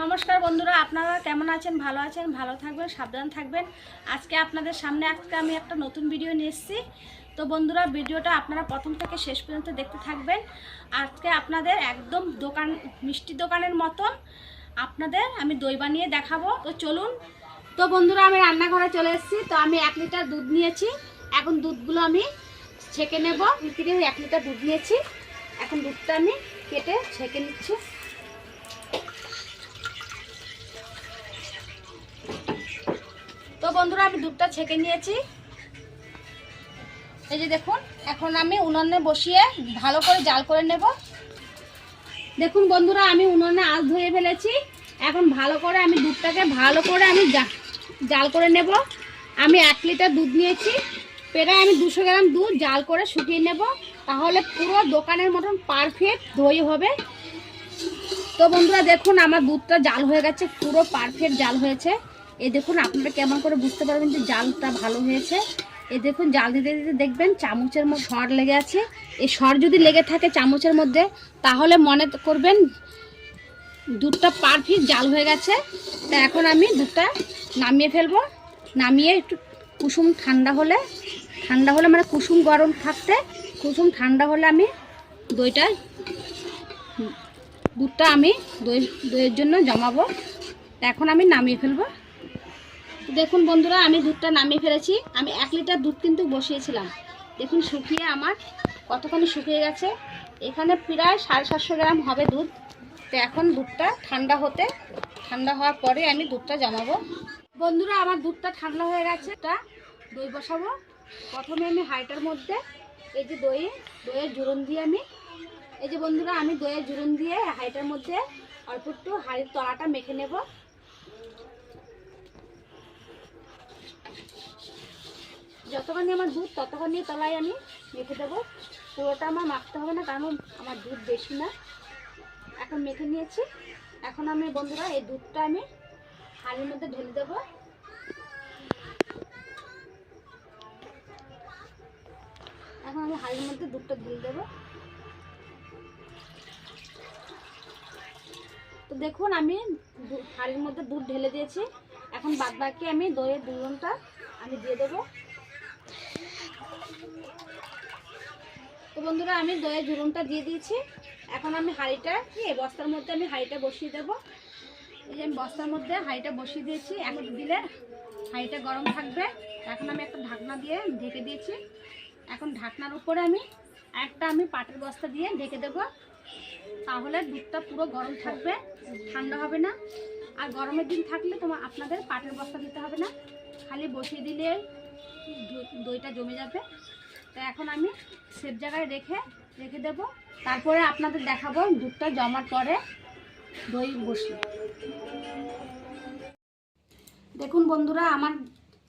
নমস্কার বন্ধুরা, আপনারা কেমন আছেন? ভালো আছেন? ভালো থাকবেন, সাবধান থাকবেন। আজকে আপনাদের সামনে আজকে আমি একটা নতুন ভিডিও নিয়ে এসেছি। তো বন্ধুরা, ভিডিওটা আপনারা প্রথম থেকে শেষ পর্যন্ত দেখতে থাকবেন। আজকে আপনাদের একদম দোকান, মিষ্টি দোকানের মতন আপনাদের আমি দই বানিয়ে দেখাবো। তো চলুন। তো বন্ধুরা, আমি রান্নাঘরে চলে এসেছি। তো আমি এক লিটার দুধ নিয়েছি। এখন দুধগুলো আমি ছেঁকে নেব। বিক্রি এক লিটার দুধ নিয়েছি। এখন দুধটা আমি কেটে ছেঁকে নিচ্ছি তো বন্ধুরা, আমি দুধটা ছেঁকে নিয়েছি। এই যে দেখুন, এখন আমি উনুনে বসিয়ে ভালো করে জাল করে নেব। দেখুন বন্ধুরা, আমি উনুনে আঁচ ধুয়ে ফেলেছি। এখন ভালো করে আমি দুধটাকে ভালো করে আমি জাল করে নেব। আমি এক লিটার দুধ নিয়েছি। প্রায় আমি দুশো গ্রাম দুধ জাল করে শুকিয়ে নেব। তাহলে পুরো দোকানের মতন পারফেক্ট দই হবে। তো বন্ধুরা, দেখুন আমার দুধটা জাল হয়ে গেছে, পুরো পারফেক্ট জাল হয়েছে। এই দেখুন, আপনারা কেমন করে বুঝতে পারবেন যে জালটা ভালো হয়েছে। এ দেখুন, জাল দিতে দিতে দেখবেন চামচের মধ্যে সর লেগে আছে। এই সর যদি লেগে থাকে চামচের মধ্যে, তাহলে মনে করবেন দুধটা পারফেক্ট জাল হয়ে গেছে। তা এখন আমি দুধটা নামিয়ে ফেলব। নামিয়ে একটু কুসুম ঠান্ডা হলে ঠান্ডা হলে মানে কুসুম গরম থাকতে, কুসুম ঠান্ডা হলে আমি দইটা, দুধটা আমি দই, দইয়ের জন্য জমাবো। এখন আমি নামিয়ে ফেলব। দেখুন বন্ধুরা, আমি দুধটা নামিয়ে ফেলেছি। আমি এক লিটার দুধ কিন্তু বসিয়েছিলাম। দেখুন, শুকিয়ে আমার কতখানি শুকিয়ে গেছে। এখানে প্রায় সাড়ে সাতশো গ্রাম হবে দুধ। তো এখন দুধটা ঠান্ডা হতে, ঠান্ডা হওয়ার পরে আমি দুধটা জমাবো। বন্ধুরা, আমার দুধটা ঠান্ডা হয়ে গেছে। তা দই বসাবো। প্রথমে আমি হাইটার মধ্যে এই যে দই, দইয়ের জুড়ন দিয়ে আমি, এই যে বন্ধুরা, আমি দইয়ের জুড়ন দিয়ে হাইটার মধ্যে অল্প একটু হাড়ির তলাটা মেখে নেব। যতখানি আমার দুধ, ততখানি তলায় আমি মেখে দেবো। পুরোটা আমার মাখতে হবে না, কারণ আমার দুধ বেশি না। এখন মেখে নিয়েছি। এখন আমি বন্ধুরা, এই দুধটা আমি হাড়ির মধ্যে ঢেলে দেবো। এখন আমি হাড়ির মধ্যে দুধটা ঢেলে দেবো। তো দেখুন, আমি হাঁড়ির মধ্যে দুধ ঢেলে দিয়েছি। এখন বাদ বাকি আমি দইয়ের দুজনটা আমি দিয়ে দেবো। তো বন্ধুরা, আমি দইয়ের জুড়নটা দিয়ে দিয়েছি। এখন আমি হাঁড়িটা, কি, এই বস্তার মধ্যে আমি হাঁড়িটা বসিয়ে দেবো। এই যে আমি বস্তার মধ্যে হাঁড়িটা বসিয়ে দিয়েছি, এখন দিলে হাঁড়িটা গরম থাকবে। এখন আমি একটা ঢাকনা দিয়ে ঢেকে দিয়েছি। এখন ঢাকনার উপরে আমি একটা আমি পাটের বস্তা দিয়ে ঢেকে দেবো। তাহলে দুধটা পুরো গরম থাকবে, ঠান্ডা হবে না। আর গরমের দিন থাকলে তোমার আপনাদের পাটের বস্তা দিতে হবে না। খালি বসিয়ে দিলে দইটা জমে যাবে। তো এখন আমি সেফ জায়গায় রেখে রেখে দেব। তারপরে আপনাদের দেখাবো দুধটা জমার পরে দই বসিয়ে দেখুন বন্ধুরা, আমার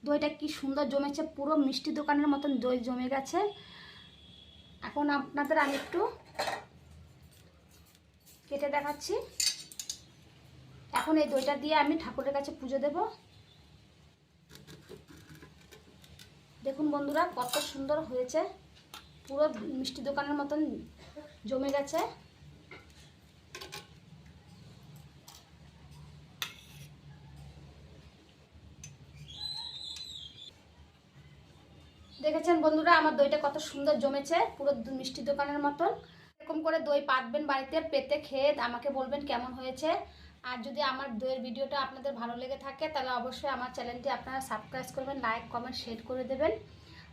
দইটা কি সুন্দর জমেছে। পুরো মিষ্টি দোকানের মতন দই জমে গেছে। এখন আপনাদের আমি একটু কেটে দেখাচ্ছি। এখন এই দইটা দিয়ে আমি ঠাকুরের কাছে পুজো দেব। দেখুন বন্ধুরা, কত সুন্দর হয়েছে। পুরো মিষ্টি দোকানের মতন জমে গেছে। দেখেছেন বন্ধুরা, আমার দইটা কত সুন্দর জমেছে, পুরো মিষ্টি দোকানের মতন। এরকম করে দই পাতবেন বাড়িতে, পেতে খেয়ে আমাকে বলবেন কেমন হয়েছে। আর যদি আমার দইয়ের ভিডিওটা আপনাদের ভালো লেগে থাকে, তাহলে অবশ্যই আমার চ্যানেলটি আপনারা সাবস্ক্রাইব করবেন লাইক কমেন্ট শেয়ার করে দেবেন।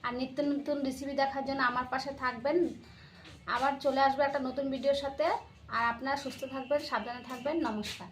আর নিত্য নতুন রেসিপি দেখার জন্য আমার পাশে থাকবেন। আবার চলে আসবে একটা নতুন ভিডিওর সাথে। আর আপনারা সুস্থ থাকবেন, সাবধানে থাকবেন। নমস্কার।